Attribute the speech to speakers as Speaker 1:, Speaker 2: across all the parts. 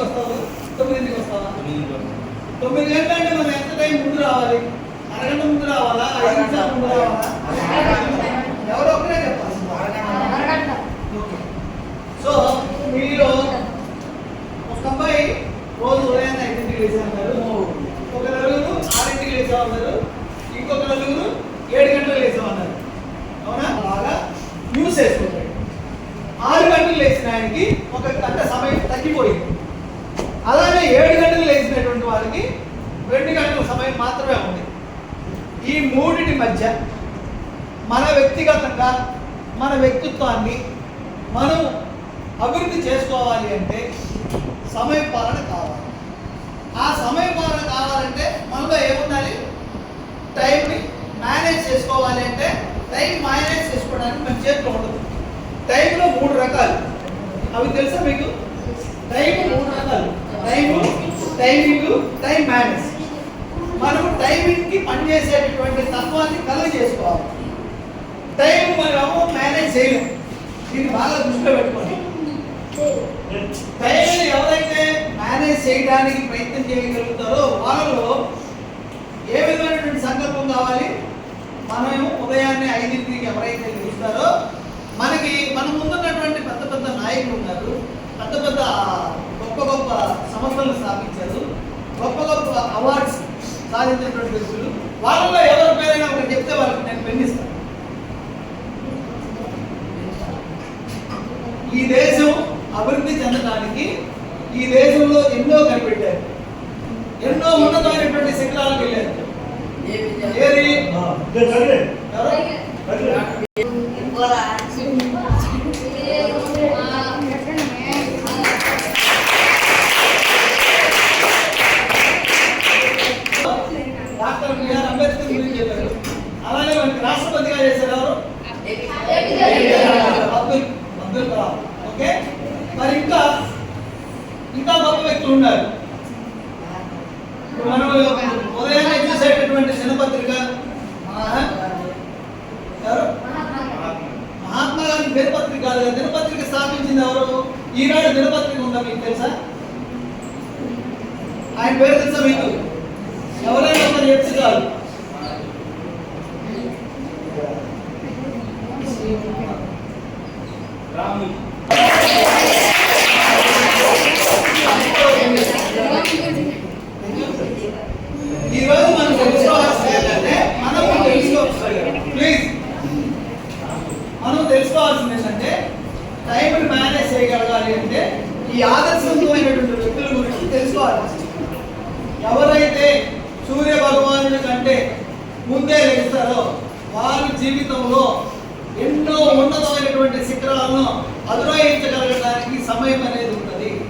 Speaker 1: స్కూల్కి వస్తావు? తొమ్మిదింటికి వస్తావా? తొమ్మిది గంటల అంటే మనం ఎంత టైం ముందు రావాలి? అరగంట ముందు రావాలా? ఐదు నిమిషాలు ముందు రావాలా? ఎవరో ఒకరే చెప్పాలి. ఓకే. సో మీలో ఒక అబ్బాయి రోజు ఉదయాన్నే ఐదింటికి లేచి అన్నారు ఒక నలుగురు ఆరింటికి లేచామన్నారు ఇంకొక నలుగురు ఏడు గంటలకు లేచామన్నారు అవునా బాగా న్యూస్ వేసుకుంటాడు ఆరు గంటలు లేచిన ఆయనకి ఒక గంట సమయం తగ్గిపోయింది అలాగే ఏడు గంటలు లేచినటువంటి వారికి రెండు గంటల సమయం మాత్రమే ఉంది ఈ మూడిటి మధ్య మన వ్యక్తిగతంగా మన వ్యక్తిత్వాన్ని మనం అభివృద్ధి చేసుకోవాలి అంటే సమయ పాలన కావాలి. ఆ సమయ పాలన కావాలంటే మనలో ఏముండాలి? టైంని మేనేజ్ చేసుకోవాలి అంటే టైం మేనేజ్ చేసుకోవడానికి మన చేతిలో ఉండదు. టైంలో మూడు రకాలు. అవి తెలుసా మీకు? టైం మూడు రకాలు. టైము టైమింగ్ టైం మేనేజ్ మనము టైమింగ్కి పనిచేసేటటువంటి తత్వాన్ని కలుగ చేసుకోవాలి. టైం మనము మేనేజ్ చేయలేము దీన్ని బాగా దృష్టిలో పెట్టుకోండి. టైంని ఎవరైతే మేనేజ్ చేయడానికి ప్రయత్నం చేయగలుగుతారో వాళ్ళలో ఏ విధమైనటువంటి సంకల్పం కావాలి? మనం ఉదయాన్నే ఐదింటికి ఎవరైతే లేస్తారో మనకి మన ముందున్నటువంటి పెద్ద పెద్ద నాయకులు ఉన్నారు. పెద్ద పెద్ద గొప్ప గొప్ప సంస్థలు స్థాపించారు. గొప్ప గొప్ప అవార్డ్స్ సాధించినటువంటి వ్యక్తులు వాళ్ళలో ఎవరి పేరైనా ఒకటి చెప్తే వాళ్ళకి నేను పెన్నిస్తాను. ఈ దేశం అభివృద్ధి చెందడానికి ఈ దేశంలో ఎన్నో కనిపెట్టారు. ఎన్నో ఉన్నతమైనటువంటి శిఖరాలకు వెళ్ళారు. ఏది ఎవరు? డాక్టర్ బిఆర్ అంబేద్కర్ గురించి చెప్పారు అలాగే మనకి రాష్ట్రపతిగా చేశారు ఎవరు అబ్దుల్ అబ్దుల్ కలాం ఓకే మరి ఇంకా ఇంకా గొప్ప వ్యక్తులు ఉన్నారు ఇప్పుడు మనం ఉదయాన్నే చూసేటటువంటి దినపత్రిక మహాత్మా గాంధీ దినపత్రిక కాదు దినపత్రిక స్థాపించింది ఎవరు? ఈనాడు దినపత్రిక ఉందా మీకు తెలుసా? ఆయన పేరు తెలుసా మీకు? ఎవరైనా ఒకరు చెప్తే ఈ రోజు మనం తెలుసుకోవాల్సింది ఏంటంటే మనం తెలుసుకోవాలి ప్లీజ్ మనం తెలుసుకోవాల్సింది ఏంటంటే టైంని మేనేజ్ చేయగలగాలి అంటే ఈ ఆదర్శవంతమైనటువంటి వ్యక్తుల గురించి తెలుసుకోవాలి. ఎవరైతే సూర్య భగవానుడి కంటే ముందే లెగిస్తారో వారి జీవితంలో ఎన్నో ఉన్నతమైనటువంటి శిఖరాలను అధిరోహించగలగడానికి సమయం అనేది ఉంటుంది.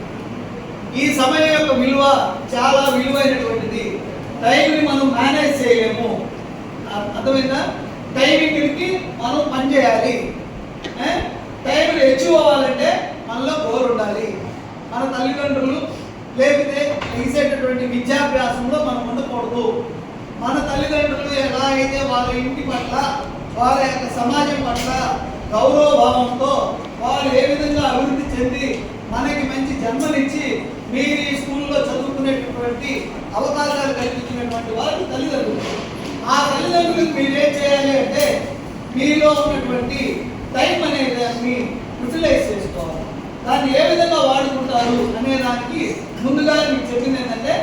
Speaker 1: ఈ సమయం యొక్క విలువ చాలా విలువైనటువంటిది. టైంని మనం మేనేజ్ చేయలేము. అర్థమైందా? టైమింగ్కి మనం పని చేయాలి. టైంని అవ్వాలంటే మనలో గోరు ఉండాలి. మన తల్లిదండ్రులు లేకపోతే వేసేటటువంటి విద్యాభ్యాసంలో మనం ఉండకూడదు. మన తల్లిదండ్రులు ఎలా అయితే వాళ్ళ ఇంటి పట్ల వాళ్ళ యొక్క సమాజం పట్ల గౌరవ భావంతో వాళ్ళు ఏ విధంగా అభివృద్ధి చెంది మనకి మంచి జన్మనిచ్చి మీరు ఈ స్కూల్లో చదువుకునేటటువంటి అవకాశాలు కల్పించినటువంటి వారు తల్లిదండ్రులు. ఆ తల్లిదండ్రులకు మీరేం చేయాలి అంటే మీలో ఉన్నటువంటి టైం అనేది దాన్ని యూటిలైజ్ చేసుకోవాలి. దాన్ని ఏ విధంగా వాడుకుంటారు అనే దానికి ముందుగా మీకు చెప్పింది ఏంటంటే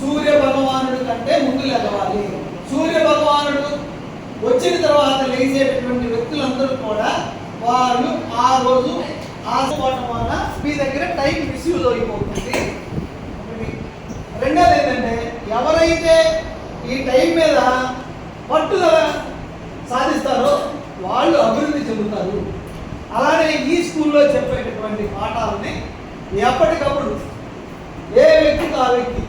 Speaker 1: సూర్య భగవానుడు కంటే ముందు లెగవాలి సూర్య భగవానుడు వచ్చిన తర్వాత లేచేటటువంటి వ్యక్తులందరూ కూడా వాళ్ళు ఆ రోజు ఆశపోవటం వలన మీ దగ్గర టైం మిస్యూజ్ అయిపోతుంది. రెండోది ఏంటంటే ఎవరైతే ఈ టైం మీద పట్టుదల సాధిస్తారో వాళ్ళు అభివృద్ధి చెందుతారు. అలానే ఈ స్కూల్లో చెప్పేటటువంటి పాఠాలని ఎప్పటికప్పుడు ఏ వ్యక్తికి ఆ వ్యక్తి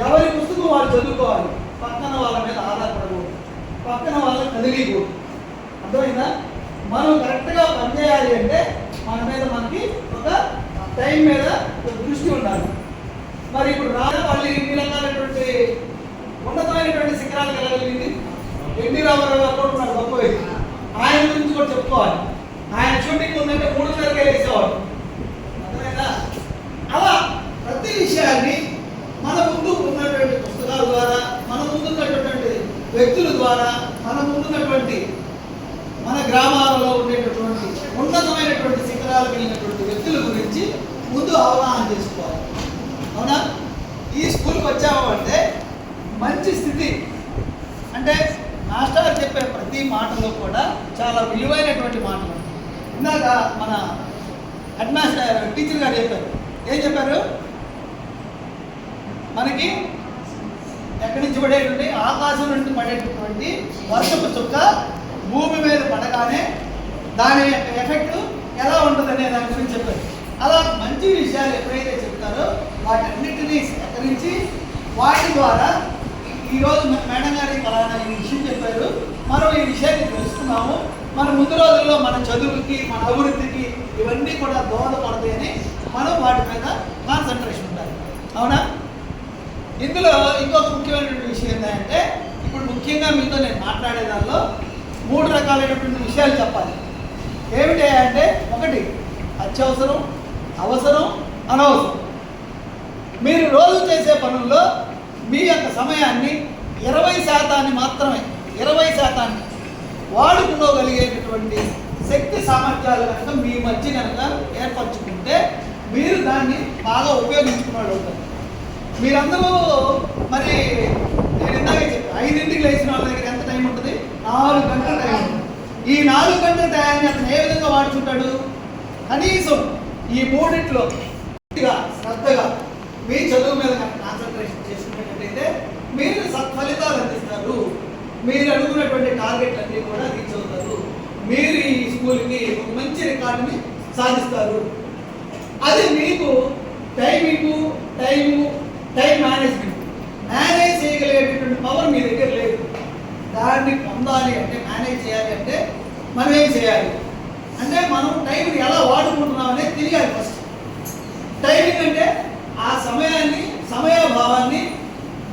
Speaker 1: ఎవరి పుస్తకం వాళ్ళు చదువుకోవాలి పక్కన వాళ్ళ మీద ఆధారపడకూడదు పక్కన వాళ్ళకి కదిలియకూడదు అర్థమైందా? మనం కరెక్ట్గా పనిచేయాలి అంటే మన మీద మనకి ఒక టైం మీద దృష్టి ఉండాలి. మరి ఇప్పుడు రాజా వాళ్ళు ఇన్ని రకాలైనటువంటి ఉన్నతమైనటువంటి శిఖరాలు కలగలిగింది. ఎన్టీ రామారావు గారు కూడా ఉన్నాడు గొప్ప వ్యక్తి. ఆయన గురించి కూడా చెప్పుకోవాలి. షూటింగ్ ఉందంటే మూడున్నరకే వేసేవాడు అర్థమైందా? అలా ప్రతి విషయాన్ని మన ముందు ఉన్నటువంటి పుస్తకాల ద్వారా మన ముందు ఉన్నటువంటి వ్యక్తుల ద్వారా మన ముందున్నటువంటి మన గ్రామాలలో ఉండేటటువంటి ఉన్నతమైనటువంటి శిఖరాలు వెళ్ళినటువంటి వ్యక్తుల గురించి ముందు అవగాహన చేసుకోవాలి. అవునా? ఈ స్కూల్కి వచ్చామంటే మంచి స్థితి. అంటే మాస్టర్ చెప్పే ప్రతి మాటలో కూడా చాలా విలువైనటువంటి మాటలు ఇందాక మన హెడ్ మాస్టర్ టీచర్ గారు చెప్పారు. ఏం చెప్పారు? మనకి ఎక్కడి నుంచి పడేటువంటి ఆకాశం నుండి పడేటటువంటి వర్షపు చుక్క భూమి మీద పడగానే దాని యొక్క ఎఫెక్ట్ ఎలా ఉంటుందనే దాని గురించి చెప్పారు. అలా మంచి విషయాలు ఎప్పుడైతే చెప్తారో వాటన్నిటినీ సేకరించి వాటి ద్వారా ఈరోజు మేడం గారి ఫలానా ఈ విషయం చెప్పారు. మనం ఈ విషయాన్ని తెలుసుకున్నాము. మన ముందు రోజుల్లో మన చదువుకి మన అభివృద్ధికి ఇవన్నీ కూడా దోహదపడతాయని మనం వాటి మీద కాన్సన్ట్రేషన్ ఉండాలి. అవునా? ఇందులో ఇంకొక ముఖ్యమైనటువంటి విషయం ఏంటంటే ఇప్పుడు ముఖ్యంగా మీతో నేను మాట్లాడే దానిలో మూడు రకాలైనటువంటి విషయాలు చెప్పాలి. ఏమిటి అంటే ఒకటి అత్యవసరం అవసరం అనవసరం. మీరు రోజు చేసే పనుల్లో మీ యొక్క సమయాన్ని ఇరవై శాతాన్ని మాత్రమే ఇరవై శాతాన్ని వాడుకోగలిగేటటువంటి శక్తి సామర్థ్యాలు కనుక మీ మధ్య కనుక ఏర్పరచుకుంటే మీరు దాన్ని బాగా ఉపయోగించుకున్నాడు అవుతారు. మీరందరూ మరి నేను ఇందాక చెప్పాను ఐదింటికి లేచిన వాళ్ళ దగ్గర ఎంత టైం ఉంటుంది? నాలుగు గంటల టైం ఉంటుంది. ఈ నాలుగు గంటల టైంని అతను ఏ విధంగా వాడుకుంటాడు? కనీసం ఈ మూడిట్లో శ్రద్ధగా మీ చదువు మీద కాన్సన్ట్రేషన్ చేసుకునేటట్టయితే మీరు సత్ఫలితాలు అందిస్తారు మీరు అనుకున్నటువంటి టార్గెట్ అన్ని కూడా రీచ్ అవుతారు. మీరు ఈ స్కూల్కి ఒక మంచి రికార్డుని సాధిస్తారు. అది మీకు timing time time management manage చేయగలిగేటటువంటి power మీ దగ్గర లేదు. దాన్ని పొందాలి అంటే మేనేజ్ చేయాలి అంటే మనం ఏం చేయాలి? అంటే మనం టైంని ఎలా వాడుకుంటున్నాం అనేది తెలియాలి ఫస్ట్ టైమింగ్ అంటే ఆ సమయాన్ని సమయభావాన్ని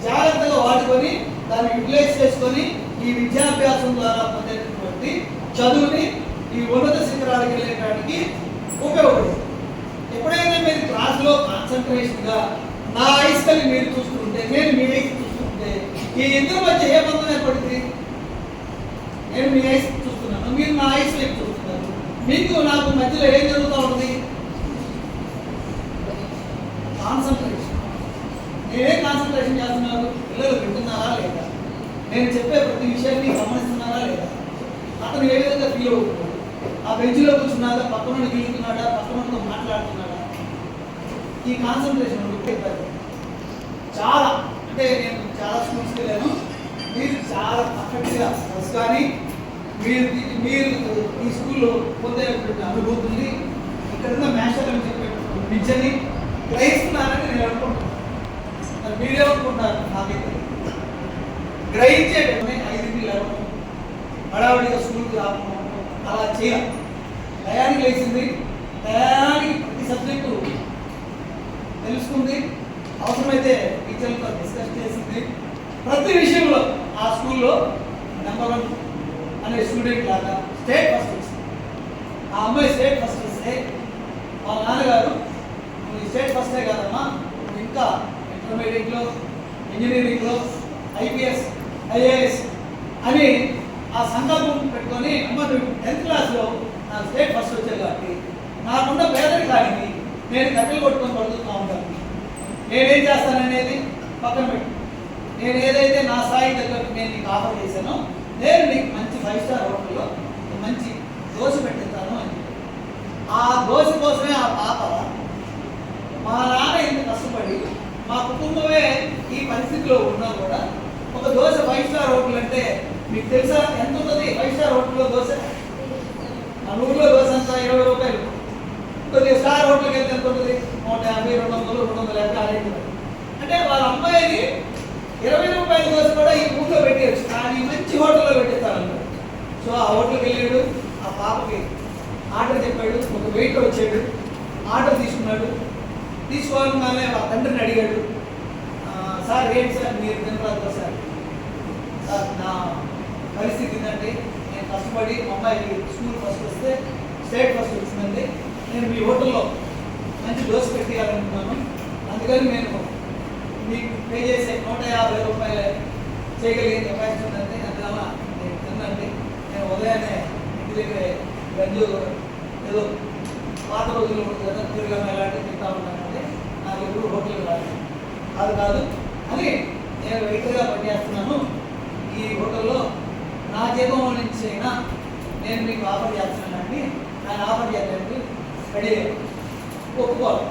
Speaker 1: జాగ్రత్తగా వాడుకొని దాన్ని యూటిలైజ్ చేసుకొని ఈ విద్యాభ్యాసం ద్వారా పొందేటటువంటి చదువుని ఈ ఉన్నత శిఖరాలకు వెళ్ళేటానికి ఉపయోగపడుతుంది. ఎప్పుడైతే మీరు క్లాస్లో కాన్సన్ట్రేషన్గా నా ఐస్ కలిగి మీరు చూస్తుంటే నేను మీ ఐస్ చూస్తుంటే ఈ ఇద్దరి మధ్య ఏ బంధం ఏర్పడింది? నేను మీ ఐస్ చూస్తున్నాను మీరు నా ఐస్ వైపు చూస్తున్నారు? మీకు నాకు మధ్యలో ఏం జరుగుతూ ఉంది? కాన్సన్ట్రేషన్. నేనే కాన్సన్ట్రేషన్ చేస్తున్నారు పిల్లలు వింటున్నారా లేదా? నేను చెప్పే ప్రతి విషయాన్ని గమనిస్తున్నారా లేదా? అతను ఏ విధంగా ఫీల్ అవుతున్నాడు? ఆ బెంచ్లో కూర్చున్నాడా? పక్కన గీలుతున్నాడా పక్కనతో మాట్లాడుతున్నాడా? ఈ కాన్సన్ట్రేషన్ చెప్పారు చాలా అంటే నేను చాలా స్కూల్స్కి వెళ్ళాను. మీరు చాలా పర్ఫెక్ట్గా బస్ కానీ మీరు మీరు ఈ స్కూల్లో పొందేటువంటి అనుభూతుల్ని ఇక్కడ ఉన్న అని చెప్పేటువంటి విద్యని గ్రహిస్తున్నారని నేను అనుకుంటున్నాను. మరి మీరేమనుకుంటున్నారు? నాకైతే గ్రహించే ఐదింటికి లేవడం హడావిడిగా స్కూల్కి రావడం అలా చేయాలి. టయానికి లేచింది టయానికి ప్రతి సబ్జెక్టు తెలుసుకుంది అవసరమైతే టీచర్లతో డిస్కస్ చేసింది. ప్రతి విషయంలో ఆ స్కూల్లో నెంబర్ వన్ అనే స్టూడెంట్ లాగా స్టేట్ ఫస్ట్ వచ్చింది. ఆ అమ్మాయి స్టేట్ ఫస్ట్ వస్తే వాళ్ళ నాన్నగారు నువ్వు స్టేట్ ఫస్టే కాదమ్మా నువ్వు ఇంకా ఇంటర్మీడియట్లో ఇంజనీరింగ్లో ఐపీఎస్ ఐఏఎస్ అని ఆ సంకల్పం పెట్టుకొని అమ్మ నువ్వు టెన్త్ క్లాస్లో నా స్టేట్ ఫస్ట్ వచ్చారు కాబట్టి నాకున్న పేదరికానికి నేను కట్టెలు కొట్టుకొని పడుతున్నా ఉంటాను నేనేం చేస్తాననేది పక్కన పెట్టు. నేను ఏదైతే నా స్థాయి దగ్గర నేను నీకు ఆఫర్ చేశానో నేను నీకు మంచి ఫైవ్ స్టార్ హోటల్లో మంచి దోశ పెట్టిస్తాను అని ఆ దోశ కోసమే ఆ పాప మా నాన్న ఇంత కష్టపడి మా కుటుంబమే ఈ పరిస్థితిలో ఉన్నా కూడా ఒక దోశ ఫైవ్ స్టార్ హోటల్ అంటే మీకు తెలుసా? ఎంత ఉంటుంది? ఫైవ్ స్టార్ హోటల్లో దోశ? ఆ? కొద్దిగా స్టార్ హోటల్కి వెళ్తే ఎంత ఉంటుంది? నూట యాభై రెండు వందలు రెండు వందల యాభై ఆ అంటే వాళ్ళ అమ్మాయిని ఇరవై రూపాయల దోశ కూడా ఈ ఊళ్ళో పెట్టేయచ్చు. కానీ మంచి హోటల్లో పెట్టేస్తారన్నారు సో ఆ హోటల్కి వెళ్ళాడు ఆ పాపకి ఆర్డర్ చెప్పాడు ఒక వెయిటర్ వచ్చాడు ఆర్డర్ తీసుకున్నాడు. తీసుకోవాలనే వాళ్ళ తండ్రిని అడిగాడు సార్ ఏంటి సార్? మీరు తినరాదు సార్? సార్ నా పరిస్థితి ఏంటంటే నేను కష్టపడి అమ్మాయికి స్కూల్ ఫస్ట్ వస్తే స్టేట్ ఫస్ట్ వచ్చిందండి నేను మీ హోటల్లో మంచి దోశ పెట్టేయాలనుకున్నాను. అందుకని నేను మీకు పే చేసే నూట యాభై రూపాయలు చేయగలిగే కెపాసిటీ ఉందంటే అందువల్ల నేను తిన్నండి నేను ఉదయాన్నే ఇంటి దగ్గర గంజు ఏదో పాత రోజులు కదా తిరగడం ఇలాంటివి తింటా ఉంటానంటే నాకు ఎప్పుడు హోటల్కి రాదు అది కాదు అని నేను వెయిటర్గా పనిచేస్తున్నాను ఈ హోటల్లో నా నుంచి అయినా నేను మీకు ఆఫర్ చేస్తున్నానండి. ఆయన ఆఫర్ చేయాలండి రెడీ ఒప్పుకోవాలి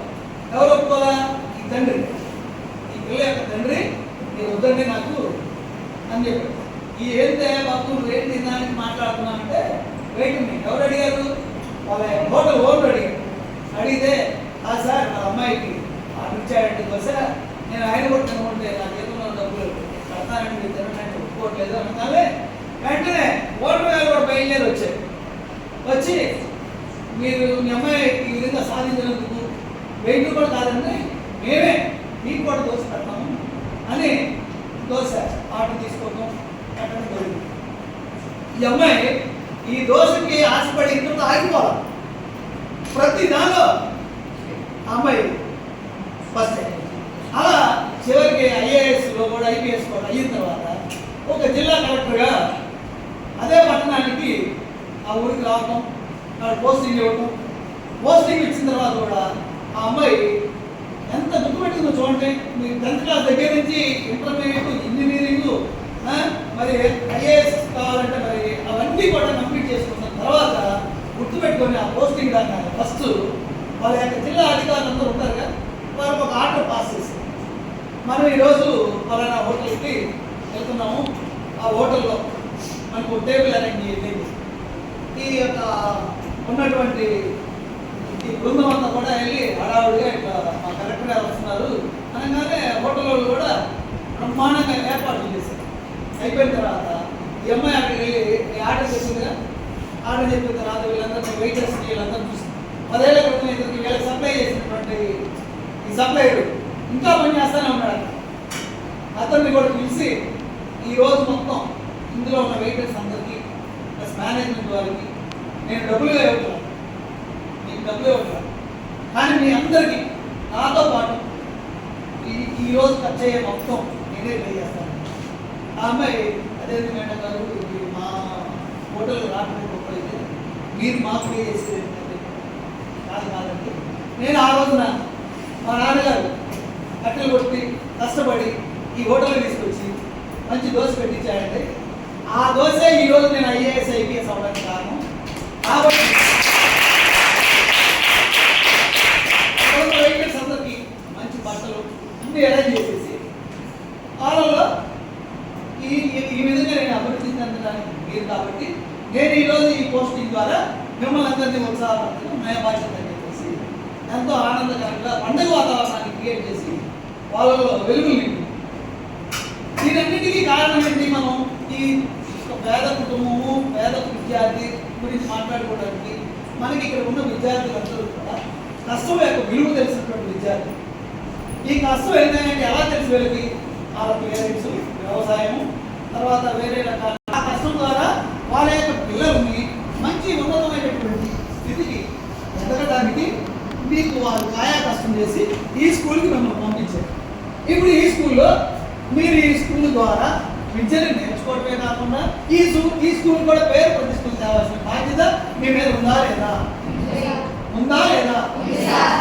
Speaker 1: ఎవరు ఒప్పుకోవాలా? ఈ తండ్రి ఈ పిల్ల యొక్క తండ్రి మీరు వద్దండి నాకు అని చెప్పాడు ఈ ఏంటే బాబు నువ్వు ఏంటి దానికి మాట్లాడుతున్నావు అంటే వెయిట్ మీ ఎవరు అడిగారు వాళ్ళ హోటల్ ఓనర్ అడిగారు అడిగితే ఆ సార్ మా అమ్మాయికి ఆర్డర్ ఇచ్చాడంటే బహుశా నేను ఆయన కూడా తినకుంటే నా జీతంలో డబ్బులు కడతానండి మీరు తినడానికి ఒప్పుకోవట్లేదు అనగానే వెంటనే ఓటర్ గారు కూడా బయలుదేరి వచ్చారు వచ్చి మీరు మీ అమ్మాయి ఈ విధంగా సాధించినందుకు వెయిట్ కూడా కాదండి మేమే మీకు కూడా దోశ పెడతాము అని దోశ ఆర్డర్ తీసుకోవడం పెట్టడం జరిగింది. ఈ అమ్మాయి ఈ దోశకి ఆశపడి ఇంత ఆగిపోవాలి? ప్రతి దానిలో అమ్మాయి ఫస్ట్ అలా చివరికి ఐఏఎస్లో కూడా ఐపీఎస్ కూడా అయిన తర్వాత ఒక జిల్లా కలెక్టర్గా అదే పట్టణానికి ఆ ఊరికి రావటం అక్కడ పోస్టింగ్ ఇవ్వటం పోస్టింగ్ ఇచ్చిన తర్వాత కూడా ఆ అమ్మాయి ఎంత దుఃఖపెట్టిందో చూడండి. మీ టెన్త్ క్లాస్ దగ్గర నుంచి ఇంటర్మీడియట్ ఇంజనీరింగ్ మరి ఐఏఎస్ కావాలంటే మరి అవన్నీ కూడా కంప్లీట్ చేసుకున్న తర్వాత గుర్తుపెట్టుకొని ఆ పోస్టింగ్ దాకా ఫస్ట్ వాళ్ళ యొక్క జిల్లా అధికారులు అందరూ ఉంటారు కదా వాళ్ళకి ఒక ఆర్డర్ పాస్ చేస్తారు మనం ఈరోజు పలానా హోటల్కి వెళ్తున్నాము. ఆ హోటల్లో మనకు టేబుల్ అరేంజ్ చేయండి ఈ యొక్క ఉన్నటువంటి ఈ బృందం అంతా కూడా వెళ్ళి హడావుడిగా ఇట్లా మా కలెక్టర్ గారు వస్తున్నారు. అనగానే హోటల్ వాళ్ళు కూడా బ్రహ్మాండంగా ఏర్పాట్లు చేశారు. అయిపోయిన తర్వాత ఈ అమ్మాయి అక్కడికి వెళ్ళి ఆర్డర్ చేసిందిగా ఆర్డర్ చెప్పిన తర్వాత వీళ్ళందరూ వెయిటర్స్ వీళ్ళందరూ చూసి పదేళ్ళ క్రితం ఇద్దరికి వీళ్ళకి సప్లై చేసినటువంటి ఈ సప్లైడు ఇంకా పని చేస్తానే ఉన్నాడు అతన్ని కూడా పిలిచి ఈ రోజు మొత్తం ఇందులో ఉన్న వెయిటర్స్ అందరికీ ప్లస్ మేనేజ్మెంట్ వారికి నేను డబ్బులుగా ఇవ్వట్లేదు డబ్బులు ఇవ్వట్లేదు కానీ మీ అందరికీ నాతో పాటు ఈ ఈ రోజు ఖర్చు అయ్యే మొత్తం నేనే పే చేస్తాను. ఆ అమ్మాయి అదే మేడం గారు మా హోటల్ రాకపోతే మీరు మాకు పే చేసేది ఏంటంటే, కాదు కాదండి నేను ఆ రోజున మా నాన్నగారు కట్టెలు కొట్టి కష్టపడి ఈ హోటల్ తీసుకొచ్చి మంచి దోశ పెట్టించాడంటే ఆ దోశ ఈ రోజు నేను ఐఏఎస్ ఐపీఎస్ అవ్వడానికి కారణం. కాబట్టి అక్కడ వెహికల్స్ అందరికి మంచి బట్టలు ఇవి అరేంజ్ చేసేసి. వాళ్ళలో ఈ ఈ- విధంగా నేను అభివృద్ధి చెందడానికి మీరు కాబట్టి నేను ఈరోజు ఈ పోస్టింగ్ ద్వారా మిమ్మల్ని అందరినీ ఉత్సాహపడుతున్నాను నా బాధ్యత అని చెప్పేసి ఎంతో ఆనందకరంగా పండుగ వాతావరణాన్ని క్రియేట్ చేసి వాళ్ళలో వెలుగులు నింపి. దీనన్నిటికీ కారణం ఏంటి మనం? ఈ ఒక పేద కుటుంబము పేద విద్యార్థి గురించి మాట్లాడుకోవడానికి మనకి ఇక్కడ ఉన్న విద్యార్థులందరూ కూడా కష్టం యొక్క విలువ తెలిసినటువంటి విద్యార్థి. ఈ కష్టం ఏంటంటే ఎలా తెలిసి వీళ్ళకి? వాళ్ళ పేరెంట్స్ వ్యవసాయం తర్వాత వేరే రకాల. ఆ కష్టం ద్వారా వాళ్ళ యొక్క పిల్లల్ని మంచి ఉన్నతమైనటువంటి స్థితికి ఎదగడానికి మీకు వాళ్ళు కాయా కష్టం చేసి ఈ స్కూల్కి మిమ్మల్ని పంపించారు. ఇప్పుడు ఈ స్కూల్లో మీరు ఈ స్కూల్ ద్వారా విద్యను నేర్చుకోవడమే కాకుండా ఈ ఈ స్కూల్ కూడా పేరు ప్రతిష్టలు తేవాల్సిన బాధ్యత మీ మీద ఉందా లేదా? ఉందా? లేదా?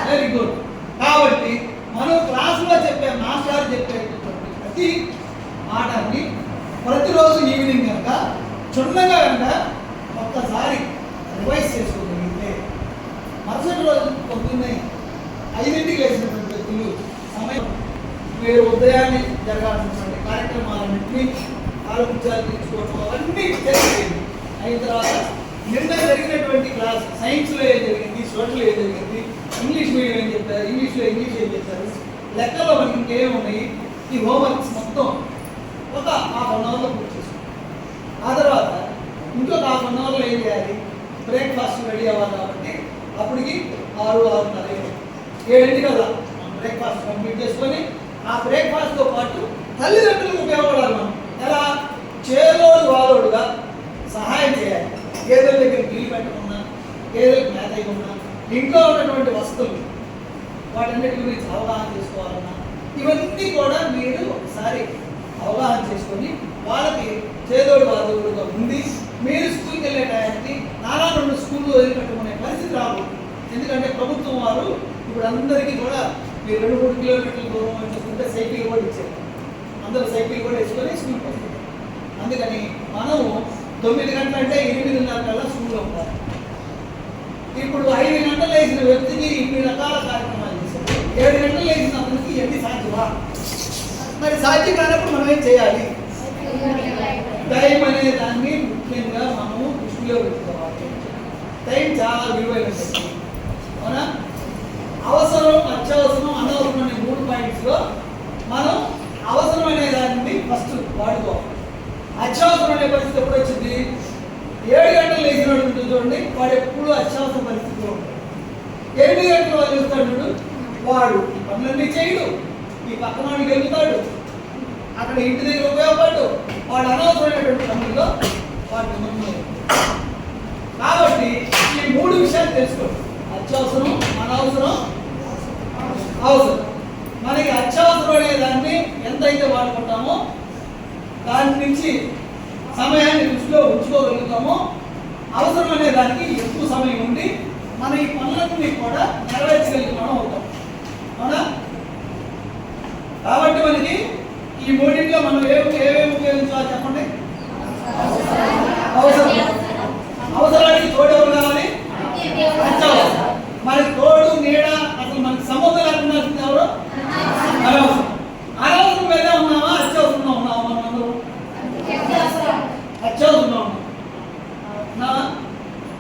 Speaker 1: వెరీ గుడ్ కాబట్టి మనం క్లాసులో చెప్పే మాస్టర్ చెప్పేటటువంటి ప్రతి మాటని ప్రతిరోజు ఈవినింగ్ కనుక క్షుణ్ణంగా కనుక ఒక్కసారి రివైజ్ చేసుకోగలిగితే మరుసటి రోజు పొద్దున్నే ఐదింటికి లేచినటువంటి వ్యక్తులు సమయం మీరు ఉదయాన్నే జరగాల్సినటువంటి కార్యక్రమాలన్నింటినీ ఆలోచించాలి తీసుకోవడం అవన్నీ చేసేయండి అయిన తర్వాత నిన్న జరిగినటువంటి క్లాస్ సైన్స్లో ఏం జరిగింది సోషల్ ఏం జరిగింది ఇంగ్లీష్ మీడియం ఏం చెప్తారు ఇంగ్లీష్లో ఇంగ్లీష్ ఏం చెప్తారు లెక్కలో మనకి ఇంకేం ఉన్నాయి ఈ హోంవర్క్స్ మొత్తం ఒక హాఫ్ అన్ అవర్లో పూర్తి చేసుకోండి ఆ తర్వాత ఇంకొక హాఫ్ అన్ అవర్లో ఏం చేయాలి? బ్రేక్ఫాస్ట్ రెడీ అవ్వాలి కాబట్టి అప్పటికి ఆరు ఆరున్నర ఏడు. ఏడింటి కదా బ్రేక్ఫాస్ట్ కంప్లీట్ చేసుకొని ఆ బ్రేక్ఫాస్ట్తో పాటు తల్లిదండ్రులకు ఉపయోగపడాలి మనం. ఎలా? చేలోడు వాలోడుగా సహాయం చేయాలి. గేదెల దగ్గర నీళ్ళు పెట్టకుండా గేదెలకు మేత ఇవ్వకుండా ఇంట్లో ఉన్నటువంటి వస్తువులు వాటన్నిటి గురించి అవగాహన చేసుకోవాలన్నా ఇవన్నీ కూడా మీరు ఒకసారి అవగాహన చేసుకొని వాళ్ళకి చేదోడు వాదోడుగా ఉంది మీరు స్కూల్కి వెళ్ళే టయానికి నానా రెండు స్కూల్లో వదిలిపెట్టుకునే పరిస్థితి రావు ఎందుకంటే ప్రభుత్వం వారు ఇప్పుడు అందరికీ కూడా మీరు రెండు మూడు కిలోమీటర్ల దూరం చూసుకుంటే సైకిల్ కూడా ఇచ్చారు. అందరూ సైకిల్ కూడా వేసుకొని స్కూల్కి వస్తారు అందుకని మనము తొమ్మిది గంటల అంటే ఎనిమిదిన్నర కల్లా స్కూల్లో ఉంటారు. ఇప్పుడు ఐదు గంటలు వేసిన వ్యక్తికి ఇన్ని రకాల కార్యక్రమాలు చేశారు. ఏడు గంటలు వేసిన అతనికి ఎన్ని సాధ్యమా? మరి సాధ్యం కానప్పుడు మనం ఏం చేయాలి? టైం అనే దాన్ని ముఖ్యంగా మనము దృష్టిలో పెట్టుకోవాలి. టైం చాలా విలువైనది అవునా? అవసరం అత్యవసరం అనవసరం అనే మూడు పాయింట్స్లో మనం అవసరం అనే దాన్ని ఫస్ట్ వాడుకోవాలి. అత్యవసరం అనే పరిస్థితి ఎప్పుడు వచ్చింది? ఏడు గంటలు లేచినాడు ఉంటుంది చూడండి వాడు ఎప్పుడు అత్యవసర పరిస్థితిలో ఉంటాడు. ఎనిమిది గంటలు వాడు చూస్తాడు వాడు ఈ పనులన్నీ చేయడు ఈ పక్కన వెళ్తాడు అక్కడ ఇంటి దగ్గర ఉపయోగపడ్డు వాడు అనవసరమైనటువంటి పనుల్లో వాడు నిమగ్నం కాబట్టి ఈ మూడు విషయాలు తెలుసుకోండి. అత్యవసరం అనవసరం అవసరం. మనకి అత్యవసరం అనే దాన్ని ఎంతైతే వాడుకుంటామో దాని నుంచి సమయాన్ని దృష్టిలో ఉంచుకోగలుగుతామో అవసరం అనే దానికి ఎక్కువ సమయం ఉండి మన ఈ పనులన్నీ కూడా నెరవేర్చగలిగిన మనం అవుతాం. అవునా? కాబట్టి మనకి ఈ మూడింట్లో మనం ఏ ఏమేమి ఉపయోగించాలో చెప్పండి? అవసరం అవసరానికి తోడు ఎవరు కావాలి అత్యవసరం మనకి తోడు నీడ అసలు మనకి సంబంధం లేకుండా ఉండాల్సింది ఎవరు అనవసరం అనవసరం మీద ఉన్నామా అత్యవసరంగా ఉన్నామా మనం అందరూ అత్యవసరంగా ఉన్నాం నా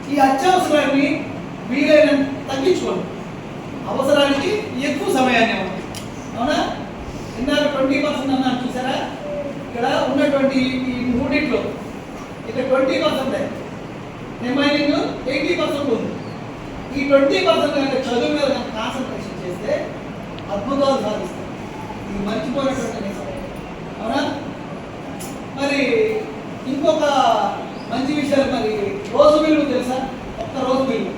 Speaker 1: ఈ అత్యవసరాన్ని వీలైనంత తగ్గించుకోండి అవసరానికి ఎక్కువ సమయాన్ని ఇవ్వండి అవునా ఇందాక ట్వంటీ పర్సెంట్ అన్నాను చూసారా ఇక్కడ ఉన్నటువంటి ఈ మూడిట్లో ఇక్కడ twenty percent remaining eighty percent ఉంది ఈ ట్వంటీ పర్సెంట్ కనుక చదువు మీద కనుక కాన్సన్ట్రేషన్ చేస్తే అద్భుతాలు సాధిస్తాం ఇది మర్చిపోయినటువంటి నిజం అవునా మరి ఇంకొక మంచి విషయాలు మరి రోజు విలువ తెలుసా? ఒక్క రోజు విలువ.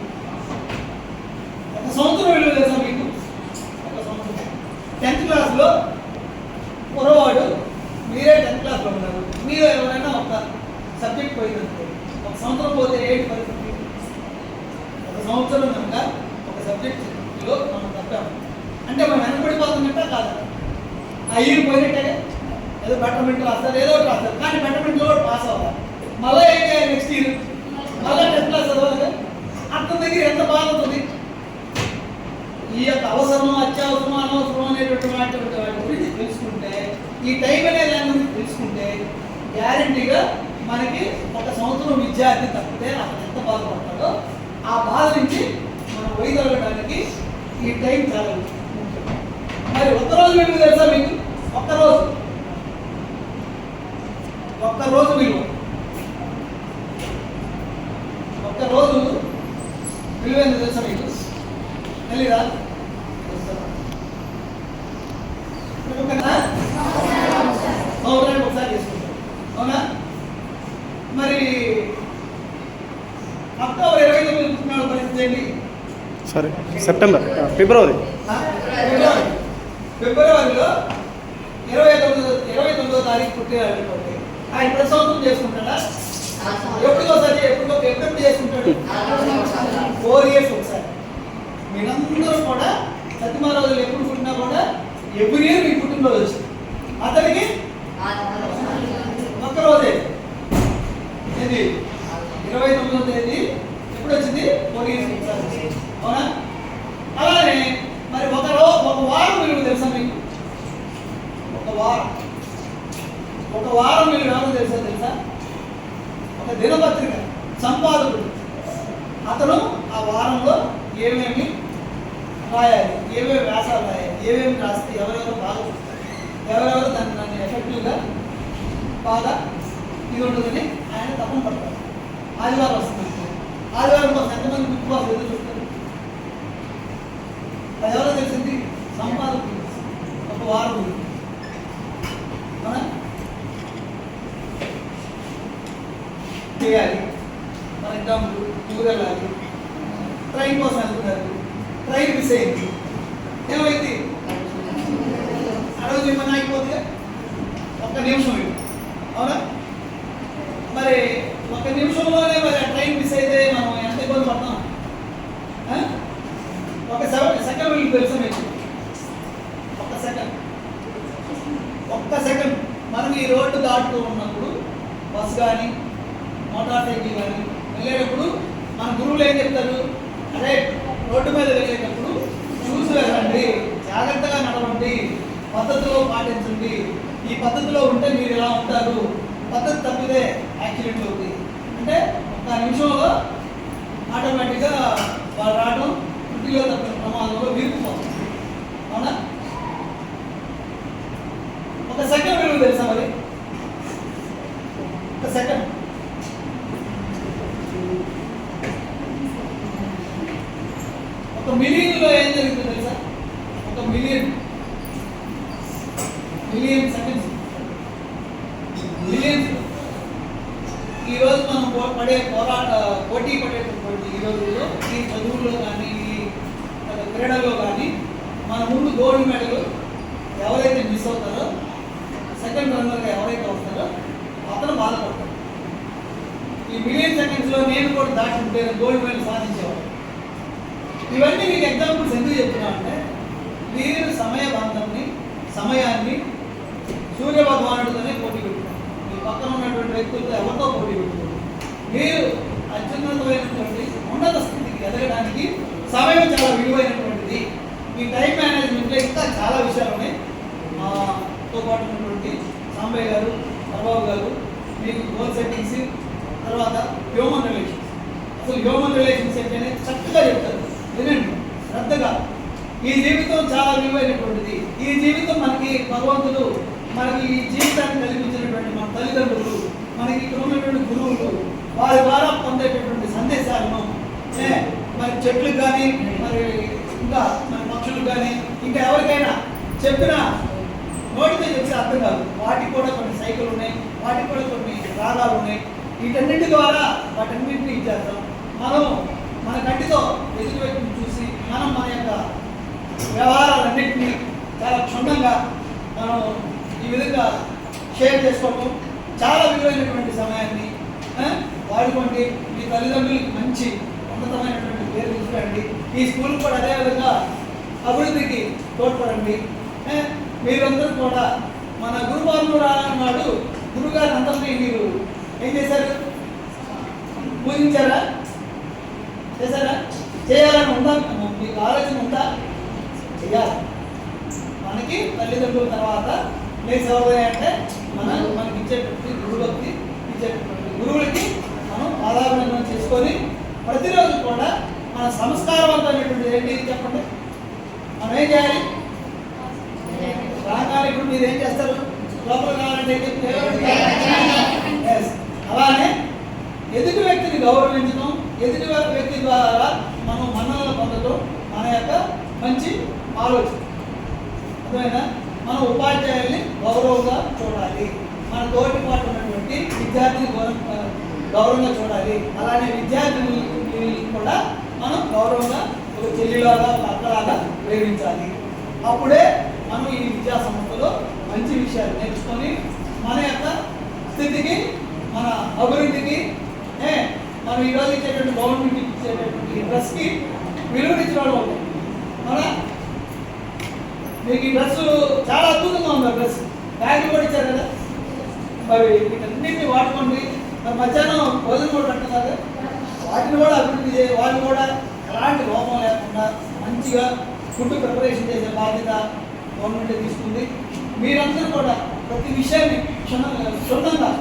Speaker 1: ఒక సంవత్సరం విలువ తెలుసా మీకు? ఒక సంవత్సరం. టెన్త్ క్లాస్లో పొరవాడు మీరే టెన్త్ క్లాస్లో ఉన్నారు. మీరు ఎవరైనా ఒక సబ్జెక్ట్ పోయిందంటే ఒక సంవత్సరం పోతే ఏంటి పరిస్థితి? ఒక సంవత్సరం కనుక ఒక సబ్జెక్ట్లో మనం తప్పాము. అంటే మనం వెనకబడిపోతున్నట్ట కాదా. ఆ పోయినట్టే ఏదో బెటర్మెంట్ రాస్తారు ఏదో ఒకటి రాస్తారు. కానీ బెటర్మెంట్లో కూడా పాస్ అవ్వాలి. మళ్ళీ ఏం చేయాలి నెక్స్ట్ ఇయర్ మళ్ళీ టెన్త్ క్లాస్ చదవాలి అతని దగ్గర ఎంత బాధ ఉంటుంది? ఈ యొక్క అవసరం అత్యవసరం అనవసరం అనేటువంటి వాటి వాటి గురించి తెలుసుకుంటే ఈ టైం అనే దాని గురించి తెలుసుకుంటే గ్యారంటీగా మనకి ఒక సంవత్సరం విద్యార్థి తప్పితే అతను ఎంత బాధపడతాడో ఆ బాధ నుంచి మనం వైదొలగడానికి ఈ టైం చాలా ముఖ్యం. మరి ఒక్కరోజు మీకు తెలుసా మీకు? ఒక్కరోజు ఒక్కరోజు విలువ. ఒక్కరోజు విలువ ఎంత తెలుసా మీకు? తెలీదా? సంవత్సరానికి ఒకసారి చేసుకుంటాం అవునా? మరి అక్టోబర్ ఇరవై తొమ్మిది పుట్టినాడు పరిస్థితి ఏంటి?
Speaker 2: సరే సెప్టెంబర్ ఫిబ్రవరి.
Speaker 1: ఫిబ్రవరిలో ఇరవై తొమ్మిదో ఇరవై తొమ్మిదో తారీఖు పుట్టినాడు అనుకోండి ఆయన ప్రతి సంవత్సరం చేసుకుంటాడా ఎప్పటికోసారి ఎప్పుడు ఎప్పుడు చేసుకుంటాడు ఫోర్ ఇయర్స్ ఒకసారి మీరందరూ కూడా సత్యమారాజులు ఎప్పుడు పుట్టినా కూడా ఎవ్రీ ఇయర్ మీకు పుట్టినరోజు వచ్చింది అతనికి ఒక్క రోజే ఏది ఇరవై తొమ్మిదో తేదీ ఎప్పుడు వచ్చింది ఫోర్ ఇయర్స్ ఒకసారి వచ్చింది. అవునా అలానే మరి ఒక రో ఒక వారం విలువ తెలుసా మీకు ఒక వారం ఒక వారం విలువ ఏమో తెలుసా తెలుసా ఒక దినపత్రిక సంపాదకుడు అతను ఆ వారంలో ఏమేమి రాయాలి ఏమేమి వ్యాసాలు రాయాలి ఏమేమి రాస్తే ఎవరెవరు బాగా ఎవరెవరు దాన్ని దాన్ని ఎఫెక్టివ్గా బాగా ఇది ఉంటుందని ఆయన తప్పని పడతారు ఆదివారం వస్తుంది ఆదివారం కోసం ఎంతమంది బిగ్ బాస్ ఎదురు చూస్తారు అది ఎవరో తెలిసింది సంపాదకు ఒక వారం. ఉంది. చేయాలి. ఫర్ ఎగ్జాంపుల్ టూర్ వెళ్ళాలి ట్రైన్ కోసం వెళ్తున్నారు. ట్రైన్ మిస్ అయింది ఏమైంది అడవి మన అయిపోతుంది ఒక్క నిమిషం ఇది అవునా మరి ఒక నిమిషంలోనే మరి ఆ ట్రైన్ మిస్ అయితే మనం ఎంత ఇబ్బంది పడతాం ఆ? ఒక సెవెన్ సెకండ్ మీకు తెలుసు మీకు ఒక్క సెకండ్ ఒక్క సెకండ్ మనం ఈ రోడ్డు దాటుతూ ఉన్నప్పుడు బస్ కానీ మోటార్ సైకిల్ కానీ వెళ్ళేటప్పుడు మన గురువులు ఏం చెప్తారు అరే రోడ్డు మీద వెళ్ళేటప్పుడు చూసి వెళ్ళండి జాగ్రత్తగా పద్ధతిలో పాటించండి. ఈ పద్ధతిలో ఉంటే మీరు ఇలా ఉంటారు? పద్ధతి తప్పితే యాక్సిడెంట్ అవుతుంది. అంటే ఒక నిమిషంలో ఆటోమేటిక్గా వాళ్ళు రావడం వృద్ధిలో తప్పిన ప్రమాదంలో వీరుకుపోతుంది అవునా? ఒక సెకండ్ విలువ తెలుసా మరి? ఒక సెకండ్ ఒక మిలియన్లో ఏం జరుగుతుంది తెలుసా ఒక మిలియన్ మిలియన్ సెకండ్స్ మిలియన్స్ ఈ రోజు మనం పో- పడే పోరాట పోటీ పడేటటువంటి ఈ రోజుల్లో ఈ చదువుల్లో కానీ ఈ క్రీడల్లో కానీ మన ముందు గోల్డ్ మెడల్ ఎవరైతే మిస్ అవుతారో సెకండ్ రన్నర్గా ఎవరైతే వస్తారో అతను బాధపడతాడు ఈ మిలియన్ సెకండ్స్లో నేను కూడా దాటి ఉంటే గోల్డ్ మెడల్ సాధించేవాడు. ఇవన్నీ మీకు ఎగ్జాంపుల్స్ ఎందుకు చెప్తున్నా అంటే మీరు సమయ సమయాన్ని సూర్య భగవానుడితోనే పోటీ పెట్టుకోండి మీ పక్కన ఉన్నటువంటి వ్యక్తులతో ఎవరితో పోటీ పెట్టుకోండి మీరు అత్యున్నతమైనటువంటి ఉన్నత స్థితికి ఎదగడానికి సమయం చాలా విలువైనటువంటిది. మీ టైం మేనేజ్మెంట్లో ఇంకా చాలా విషయాలు ఉన్నాయి. మాతో పాటు సాంబయ్య గారు ప్రభావ్ గారు మీకు గోల్ సెట్టింగ్స్ తర్వాత హ్యూమన్ రిలేషన్స్. అసలు హ్యూమన్ రిలేషన్స్ ఏంటనే చక్కగా చెప్తారు. వినండి శ్రద్ధగా. ఈ జీవితం చాలా విలువైనటువంటిది. ఈ జీవితం మనకి భగవంతుడు మనకి ఈ జీవితాన్ని కల్పించినటువంటి మన తల్లిదండ్రులు మనకి ఇక్కడ ఉన్నటువంటి గురువులు వారి ద్వారా పొందేటటువంటి సందేశాలను ఏ, మరి చెట్లకు కానీ మరి ఇంకా మన పక్షులకు కానీ ఇంకా ఎవరికైనా చెప్పిన నోటితో చెప్తే అర్థం కాదు వాటికి కూడా కొన్ని సైకిల్ ఉన్నాయి వాటికి కూడా కొన్ని రాగాలు ఉన్నాయి వీటన్నిటి ద్వారా వాటన్నింటినీ ఇచ్చేస్తాం. మనం మన కంటితో ఎదుటి వ్యక్తిని చూసి మనం మన యొక్క వ్యవహారాలన్నింటినీ చాలా క్షుణ్ణంగా మనం ఈ విధంగా షేర్ చేసుకోవడం చాలా విలువైనటువంటి సమయాన్ని వాడుకోండి. మీ తల్లిదండ్రులకి మంచి ఉన్నతమైనటువంటి పేరు తీసుకురండి. ఈ స్కూల్ కూడా అదేవిధంగా అభివృద్ధికి తోడ్పడండి. మీరందరూ కూడా మన గురువారం నాడు గురుగారు అందరినీ మీరు ఏం చేశారు? పూజించారా చేశారా? చేయాలని ఉందా? మీకు ఆలోచన ఉందా? చేయాలి. మనకి తల్లిదండ్రుల తర్వాత ప్లేస్ ఎవరు అంటే మన మనకి ఇచ్చేటటువంటి గురువులకి ఇచ్చేటటువంటి గురువులకి మనం ఆధారణ చేసుకొని ప్రతిరోజు కూడా మన సంస్కారవంతమైనటువంటి ఏంటి? చెప్పండి. మనం ఏం చేయాలి? రాగానే ఇప్పుడు మీరు ఏం చేస్తారు? లోపల కావాలంటే. అలానే ఎదుటి వ్యక్తిని గౌరవించడం ఎదుటి వ్యక్తి ద్వారా మనం మన్ననలు పొందడం మన యొక్క మంచి ఆలోచన. అర్థమైనా మన ఉపాధ్యాయుల్ని గౌరవంగా చూడాలి. మన తోటి పాటు ఉన్నటువంటి విద్యార్థిని గౌరవంగా చూడాలి. అలానే విద్యార్థిని కూడా మనం గౌరవంగా ఒక చెల్లిలాగా ఒక అక్కలాగా ప్రేమించాలి. అప్పుడే మనం ఈ విద్యా సంస్థలో మంచి విషయాలు నేర్చుకొని మన యొక్క స్థితికి మన అభివృద్ధికి మనం ఈరోజు ఇచ్చేటువంటి గవర్నమెంట్ ఇచ్చేటటువంటి డ్రెస్కి విలువనిచ్చిన వాళ్ళు అవుతాం అవునా మీకు ఈ డ్రెస్ చాలా అద్భుతంగా ఉంది ఆ డ్రెస్. బ్యాగ్ కూడా ఇచ్చారు కదా? మరి వీటన్నింటినీ వాడుకోండి. మరి మధ్యాహ్నం భోజనం కూడా పెట్టినారు వాటిని కూడా అభివృద్ధి చేయ వాళ్ళు కూడా ఎలాంటి లోపం లేకుండా మంచిగా ఫుడ్ ప్రిపరేషన్ చేసే బాధ్యత గవర్నమెంట్ తీసుకుంది. మీరందరూ కూడా ప్రతి విషయాన్ని క్షుణ్ణంగా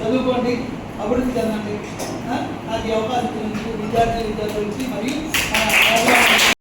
Speaker 1: చదువుకోండి. అభివృద్ధి చెందండి. అది అవకాశం విద్యార్థి విద్యార్థులకి మరియు